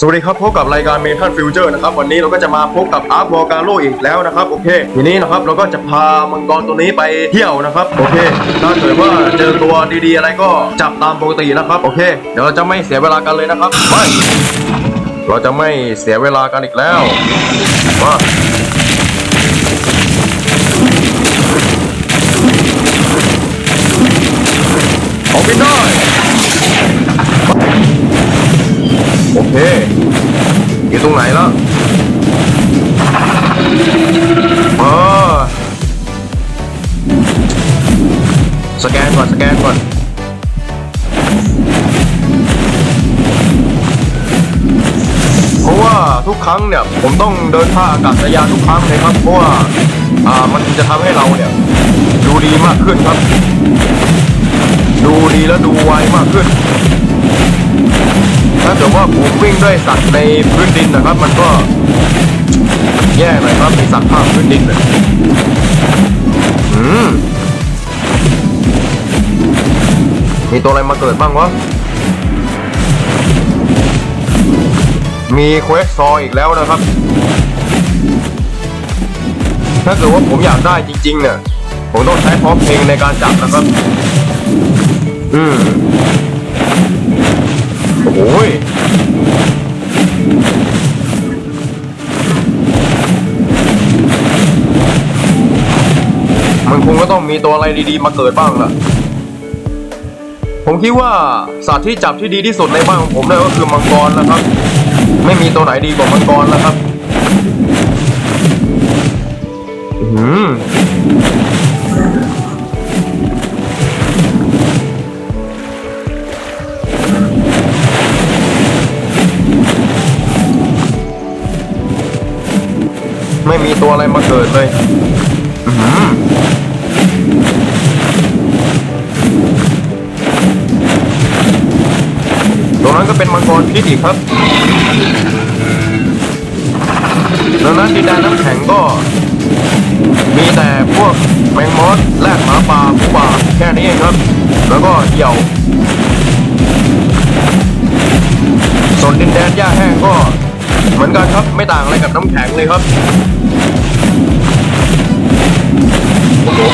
สวัสดีครับพบกับรายการเมทัลฟิวเจอร์นะครับวันนี้เราก็จะมาพบกับอาร์ควอลกาโลอีกแล้วนะครับโอเค ทีนี้นะครับเราก็จะพามังกรตัวนี้ไปเที่ยวนะครับโอเคถ้าเกิดว่าเจอตัวดีๆอะไรก็จับตามปกตินะครับโอเค เดี๋ยวเราจะไม่เสียเวลากันเลยนะครับไปเราจะไม่เสียเวลากันอีกแล้วมาออกบินได้ โอเคอยู่ตรงไหนแล้วเออสแกนก่อนสแกนก่อนเพราะว่าทุกครั้งเนี่ยผมต้องเดินท่าอากาศยานทุกครั้งเลยครับเพราะว่าอ่ามันจะทำให้เราเนี่ย ดูดีมากขึ้นครับ ดูดีและดูไวมากขึ้น ถ้าเกิดว่าผมวิ่งด้วยสัตว์ในพื้นดินนะครับ มันก็แย่หน่อยครับมีสัตว์ภาคพื้นดินเนี่ยอืมมีตัวอะไรมาเกิดบ้างวะ มีเควสซออีกแล้วนะครับ ถ้าเกิดว่าผมอยากได้จริง ๆ เนี่ย ผมต้องใช้พร้อมเพลงในการจับนะครับ อืม โอ้ยมันคงก็ต้องมีตัวอะไรดีๆ มาเกิดบ้างล่ะ ผมคิดว่าสัตว์ที่จับที่ดีที่สุดในบ้านของผมเลยก็คือมังกรแล้วครับ ไม่มีตัวไหนดีกว่ามังกรแล้วครับ อะไรมาเกิดเลยตรงนั้นก็เป็นมังกรพิษอีกครับดังนั้นดินแดนน้ำแข็งก็ มีแต่พวกแมงมอสแรดหมาป่าหมูป่าแค่นี้เองครับ แล้วก็เหี่ยวส่วนดินแดนหญ้าแห้งก็ เหมือนกันครับไม่ต่างอะไรกับน้ำแข็งเลยครับ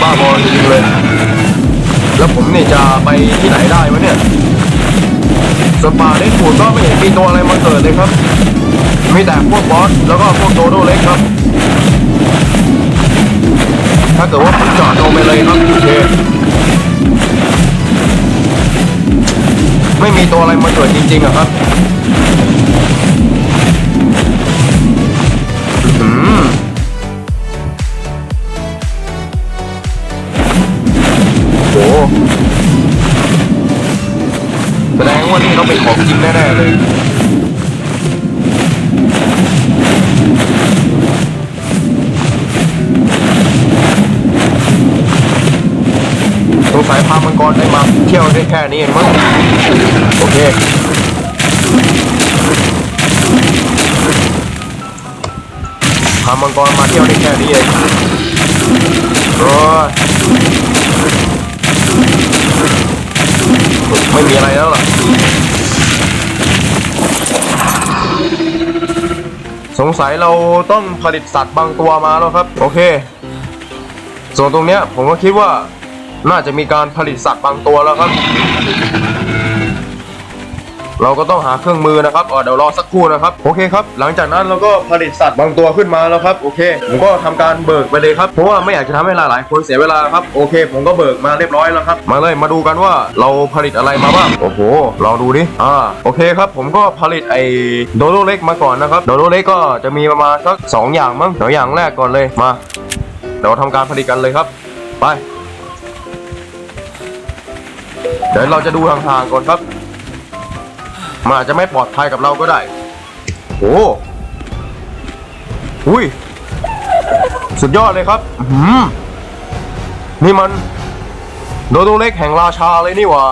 บ้าบอจริงเลย แล้วผมนี่จะไปที่ไหนได้วะเนี่ย สปาเล็กขูดก็ไม่เห็นมีตัวอะไรมาเกิดเลยครับ มีแต่พวกบอสแล้วก็พวกโดโดเล็กครับ ถ้าเกิดว่าผมจอดลงไปเลยครับโอเคไม่มีตัวอะไรมาเกิดจริงๆอะครับ พามังกรมาเที่ยวได้แค่นี้เองโอ้ยไม่มีอะไรแล้วล่ะสงสัยเราต้องผลิตสัตว์บางตัวมาแล้วครับ โอเค ส่วนตรงเนี้ยผมก็คิดว่าน่าจะมีการผลิตสัตว์บางตัวแล้วครับ เราก็ต้องหาเครื่องมือนะครับเเดี๋ยวรอสักครู่นะครับโอเคครับ หลังจากนั้นเราก็ผลิตสัตว์บางตัวขึ้นมาแล้วครับโอเคผมก็ทำการเบิกไปเลยครับเพราะว่าไม่อยากจะทำให้หลายๆคนเสียเวลาครับโอเค ผมก็เบิกมาเรียบร้อยแล้วครับ มาเลยมาดูกันว่าเราผลิตอะไรมาบ้างโอ้โหลองดูดิอ่าโอเคครับ ผมก็ผลิตไอ้โดโดเล็กมาก่อนนะครับโดโดเล็กก็จะมีประมาณสักสองอย่างมั้งเดี๋ยวอย่างแรกก่อนเลยมาเดี๋ยวทำการผลิตกันเลยครับ ไป เดี๋ยวเราจะดูห่างๆก่อนครับ มันอาจจะไม่ปลอดภัยกับเราก็ได้ โอ้อุ้ย สุดยอดเลยครับหือนี่มัน โดโดเล็กแห่งราชาเลยนี่วะ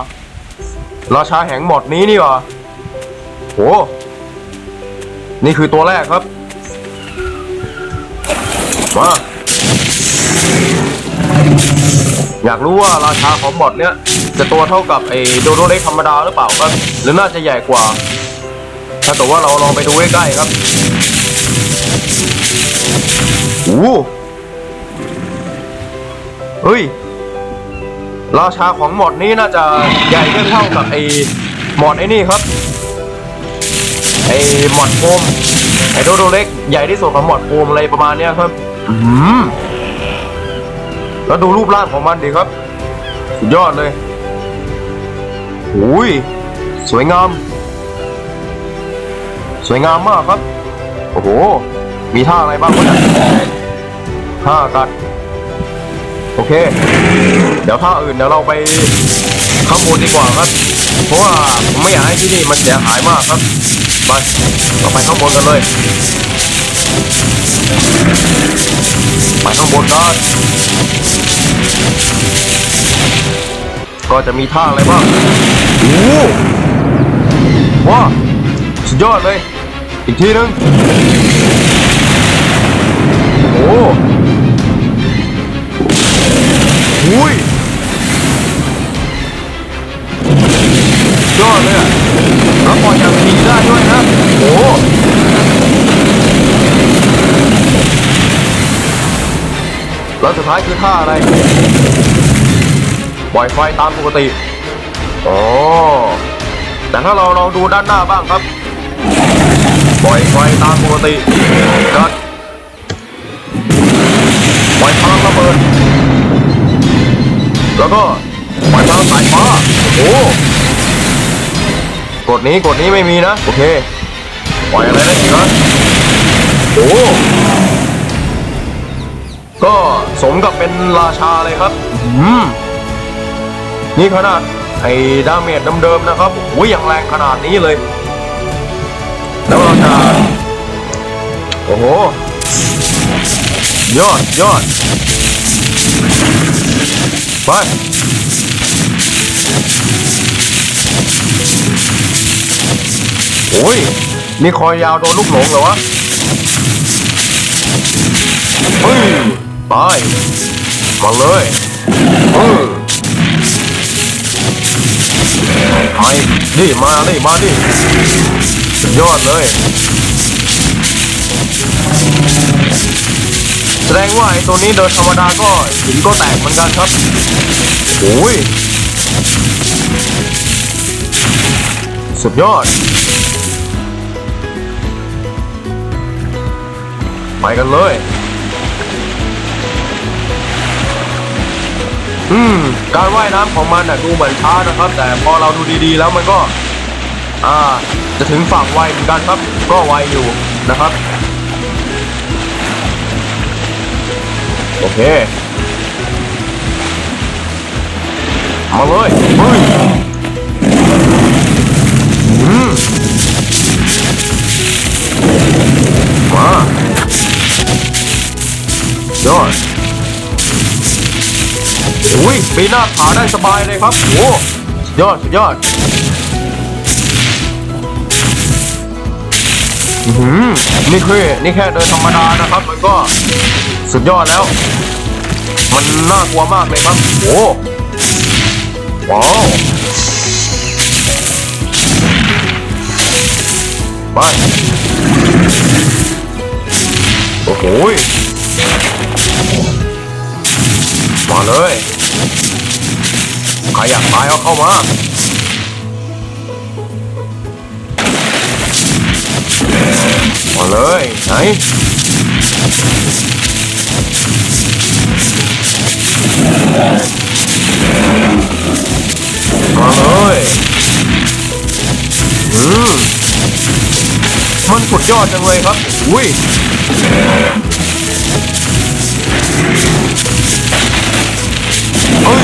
ราชาแห่งหมดนี้นี่วะโหนี่คือตัวแรกครับ มา อยากรู้ว่าราชาของบอทเนี้ย จะตัวเท่ากับไอ้โดโดเล็กธรรมดาหรือเปล่าครับหรือน่าจะใหญ่กว่าถถ้าเกิดว่าเราลองไปดูใกล้ๆครับโอ้โหเฮ้ย ราชาของหมอดนี้น่าจะใหญ่เท่ากับไอ้หมอดไอ้นี่ครับไอ้หมอดโฟมไอ้โดโดเล็กใหญ่ที่สุดของหมอดโฟมอะไรประมาณเนี้ยครับอืมแล้วดูรูปร่างของมันดิครับ สุดยอดเลย อุ้ยสวยงาม สวยงามมากครับ โอ้โห มีท่าอะไรบ้างวะเนี่ยท่ากัด โอเค เดี๋ยวท่าอื่นเดี๋ยวเราไปข้างบนดีกว่าครับ เพราะว่าผมไม่อยากให้ที่นี่มันเสียหายมากครับ ไปเราไปข้างบนกันเลย ไปข้างบนกัน ก็จะมีท่าอะไรบ้างโอ้ว้าสุดยอดเลย อีกทีนึงโอ้หุยยอดเลยอะแล้วปล่อยอย่างดีได้ด้วยนะ โอ้แล้วสุดท้ายคือท่าอะไร ปล่อยไฟตามปกติโอ้แต่ถ้าเราลองดูด้านหน้าบ้างครับ ปล่อยไฟตามปกติกัดปล่อยพลังระเบิด แล้วก็ปล่อยพลังสายฟ้าโอ้กดนี้กดนี้ไม่มีนะ โอเค ปล่อยอะไรได้อีกนะโอ้ก็สมกับเป็นราชาเลยครับ อืม นี่ขนาดไอ้ดาเมจเดิมๆนะครับโอ้ยอย่างแรงขนาดนี้เลย แล้วเราจะโอ้โห ยอดยอดไปโอ้ยนี่คอยยาวโดนลูกหลงเหรอวะเฮ้ยไปมาเลยเออ ไปดิมาดิมาดิสุดยอดเลย แสดงว่าไอ้ตัวนี้เดินธรรมดาก็หินก็แตกเหมือนกันครับโอ้ยสุดยอด ไปกันเลย อืม การว่ายน้ำของมันน่ะดูเหมือนช้านะครับ แต่พอเราดูดีๆ แล้วมันก็ อ่า จะถึงฝั่งไวเหมือนกันครับ ก็ไวอยู่นะครับ โอเค มาเลยเฮ้ยอืมมา ยอด อุ้ยปีหน้าขาได้สบายเลยครับโอ้ยอดสุดยอดอือหือนี่คือนี่แค่เดินธรรมดานะครับ มันก็สุดยอดแล้ว มันน่ากลัวมากเลยครับโอ้ว้าวไปโอ้โหมาเลย ใครอยากตายเอาเข้ามามาเลยไหนมาเลยอืมมันสุดยอดจังเลยครับ อุ้ยเฮ้ย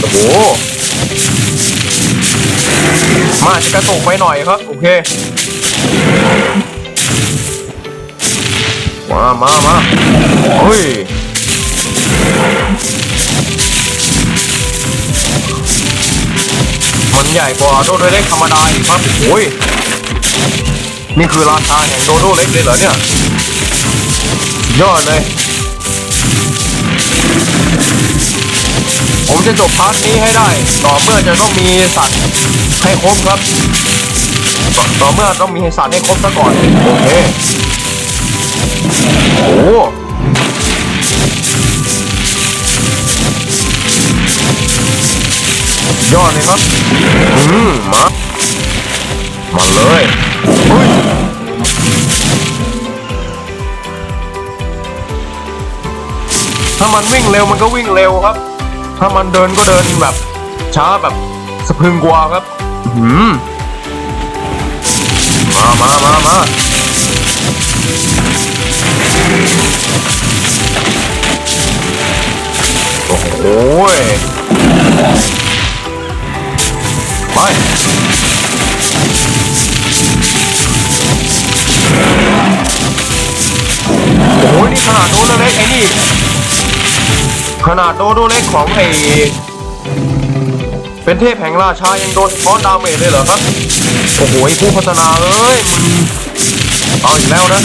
โหก็มีหลายเรื่องครับมีหลายอย่างมาเลยโอ้โหมาจะกระตุกไปหน่อยครับ โอเค มามามาเฮ้ยมันใหญ่กว่าโดโดเล็กธรรมดาอีกครับโอ้ยนี่คือราชาแห่งโดโดเล็กเลยเหรอเนี่ย ยอดเลย ผมจะจบพาร์ทนี้ให้ได้ ต่อเมื่อจะต้องมีสัตว์ให้ครบครับต่อต่อเมื่อต้องมีสัตว์ให้ครบซะก่อน โอเค โอ้ยอดเลยครับ อืมมา มาเลยเฮ้ยถ้ามันวิ่งเร็วมันก็วิ่งเร็วครับ ถ้ามันเดินก็เดินแบบ ช้าแบบสะพึงกว่าครับอืมมามามามาโอ้โหยไปโอ้โหนี่ขนาดโดนเล็กไอ้นี่ ขนาดโดโดเล็กของไอเป็นเทพแห่งราชายังโดนฟอดาเมจเลยเหรอครับ โอ้โหผู้พัฒนาเอ้ยมึงเอาอีกแล้วนะ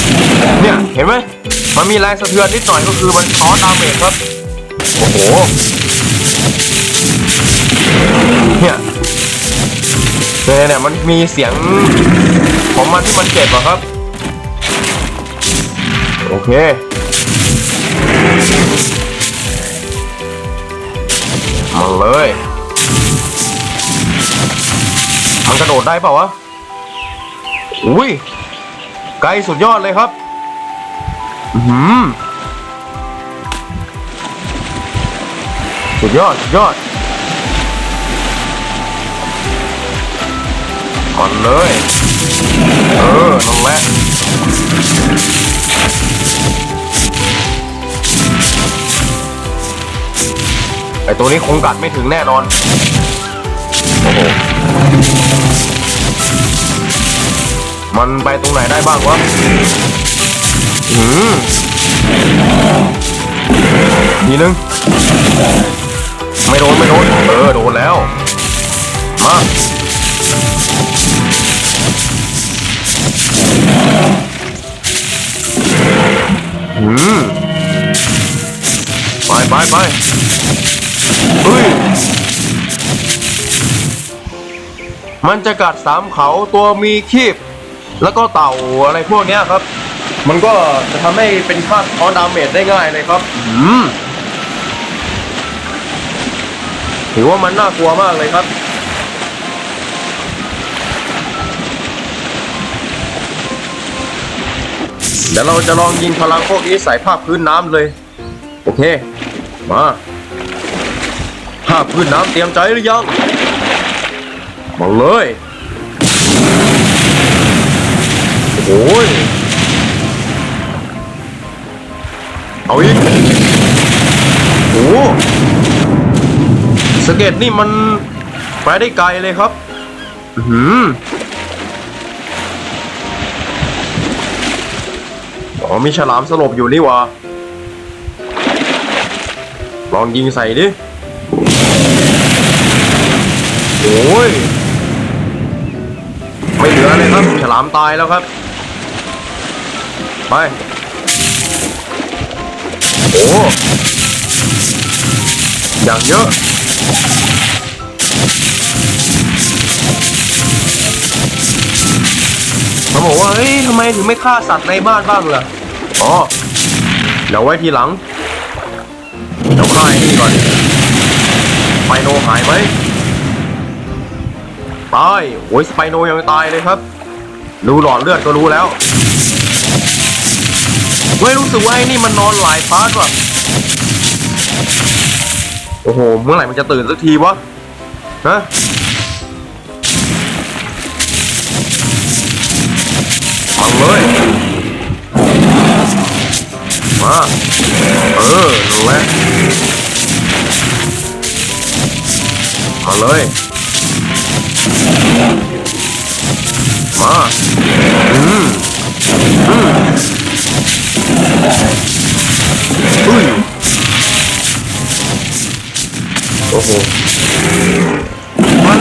เนี่ยเห็นไหมมันมีแรงสะเทือนนิดหน่อยก็คือมันฟอดาเมจครับ โอ้โห เนี่ยเนี่ยเนี่ยมันมีเสียงของมันที่มันเจ็บอะครับ โอเค เลยมันกระโดดได้เปล่าวะ อุ้ย ไกลสุดยอดเลยครับ อือหือสุดยอด สุดยอด ก่อนเลย เออนั่นแหละ ไอตัวนี้คงกัดไม่ถึงแน่นอน โอ้โห มันไปตรงไหนได้บ้างวะอืมทีนึง ไม่โดน ไม่โดน เออ โดนแล้ว มาอืมไปไปไป เฮ้ย มันจะกัดสามเขาตัวมีคีบ แล้วก็เต่าอะไรพวกเนี้ยครับ มันก็จะทำให้เป็นค่าคอดาเมจได้ง่ายเลยครับอืมถือว่ามันน่ากลัวมากเลยครับ เดี๋ยวเราจะลองยิงพลังพวกนี้ใส่ภาคพื้นน้ำเลย โอเค มา ภาพื้นน้ำเตรียมใจหรือยัง มาเลย โอ้ย เอาอีก โอ้สเก็ตนี่มันไปได้ไกลเลยครับอือหืออ๋อมีฉลามสลบอยู่นี่วะลองยิงใส่ดิ โอ้ย ไม่เหลือเลยครับ ฉลามตายแล้วครับ ไป โอ้อย่างเยอะเขาบอกว่า เฮ้ยทำไมถึงไม่ฆ่าสัตว์ในบ้านบ้างล่ะ อ๋อ เดี๋ยวไว้ทีหลัง เดี๋ยวฆ่าไอ้นี่ก่อน ไฟโนหายไหม ตายโอ้ยสไปโนยังตายเลยครับดูหลอดเลือดก็รู้แล้วเฮ้ยรู้สึกว่าไอ้นี่มันนอนหลายพาร์ทว่ะโอ้โหเมื่อไหร่มันจะตื่นสักทีวะฮะมาเลยมาเออนั่นแหละมาเลย มาอืมอืมอุ้ยโอ้โหมัน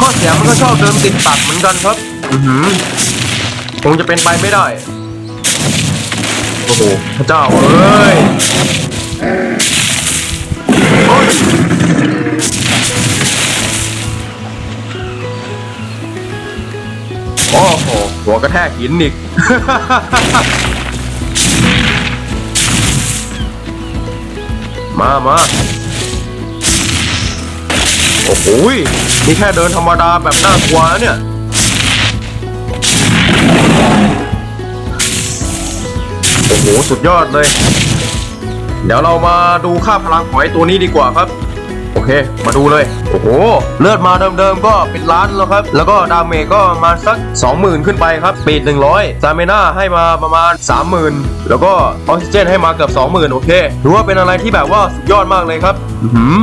ข้อเสียมันก็ชอบเดิมติดตัดเหมือนกันครับ อือหือคงจะเป็นไปไม่ได้ โอ้โห พระเจ้าเอ้ยโอ้ย โอ้โหหัวกระแทกหินอีก มามาโอ้โหนี่แค่เดินธรรมดาแบบน่ากลัวนะเนี่ย โอ้โห สุดยอดเลย เดี๋ยวเรามาดูค่าพลังของไอ้ตัวนี้ดีกว่าครับ โอเค มาดูเลย โอ้โห เลือดมาเดิมๆก็เป็นล้านแล้วครับ แล้วก็ดาเมจก็มาสัก 20,000 ขึ้นไปครับปีด100ซาเมน่าให้มาประมาณ 30,000 แล้วก็ออกซิเจนให้มาเกือบ 20,000 โอเคถือว่าเป็นอะไรที่แบบว่าสุดยอดมากเลยครับอื้อหือ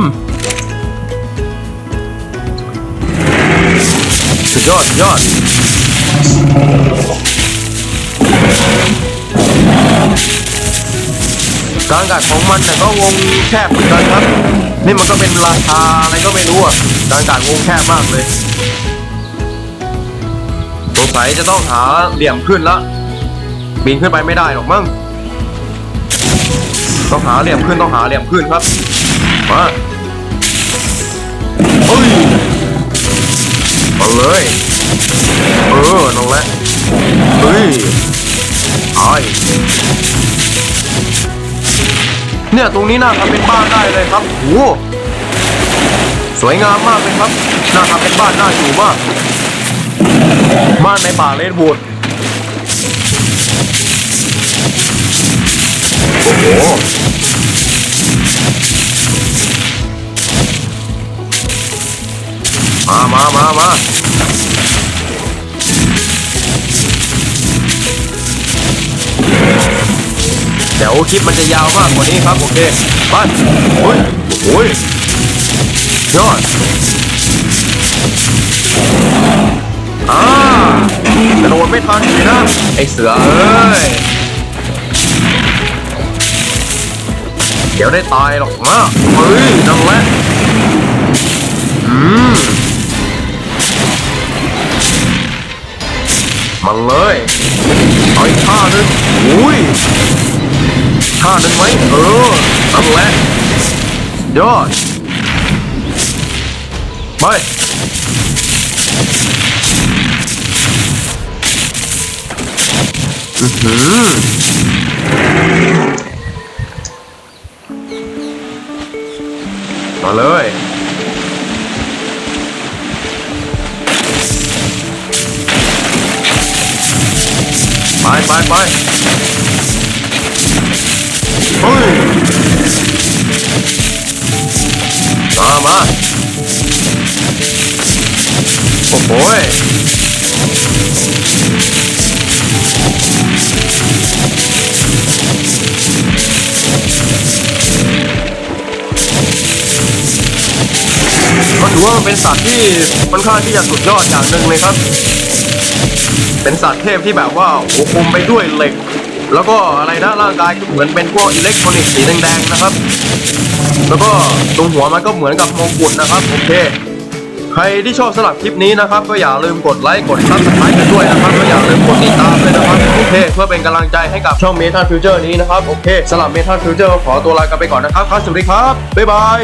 สุดยอดสุดยอด การกัดของมันเนี่ก็วงแคบเหมือนกันครับ นี่มันก็เป็นราคาอะไรก็ไม่รู้อะการกัดวงแคบมากเลยสงสัยจะต้องหาเหลี่ยมขึ้นละบินขึ้นไปไม่ได้หรอกมั้งต้องหาเหลี่ยมขึ้นต้องหาเหลี่ยมขึ้นครับมาเฮ้ยมาเลยเออนั่นแหละเฮ้ยไอ เนี่ยตรงนี้น่าทำเป็นบ้านได้เลยครับโอ้สวยงามมากเลยครับน่าทำเป็นบ้านน่าอยู่มาก บ้านในป่าเลดวูดโอ้โหมามามามา เดี๋ยวคลิปมันจะยาวมากกว่านี้ครับโอเคไปโอ้ยโอ้ยยอดอ่ากระโดดไม่ทันเลยนะไอเสือเอ้ยเดี๋ยวได้ตายหรอกนะเฮ้ยนั่นแหละอืมมันเลยเอาอีกท่านึงอุ้ย ท่าหนึงไหมเออนั่นแหละยอดไปอือหือมาเลยไปไปไป ฮ้ยมามาโอ้โหก็ถือว่ามันเป็นสัตว์ที่ค่อนข้างที่จะสุดยอดอย่างหนึ่งเลยครับ เป็นสัตว์เทพที่แบบว่าโอ้คุมไปด้วยเหล็ก แล้วก็อะไรนะร่างกายก็เหมือนเป็นพวกอิเล็กทรอนิกส์สีแดงๆนะครับ แล้วก็ตรงหัวมันก็เหมือนกับมงกุฎนะครับโอเคใครที่ชอบสลับคลิปนี้นะครับ ก็อย่าลืมกดไลค์กดซับสไครต์กันด้วยนะครับแล้วอย่าลืมกดติดตามด้วยนะครับโอเค เพื่อเป็นกำลังใจให้กับช่องเมทัลฟิวเจอร์นี้นะครับโอเคสลับเมทัลฟิวเจอร์ขอตัวลากันไปก่อนนะครับครับสวัสดีครับบ๊ายบาย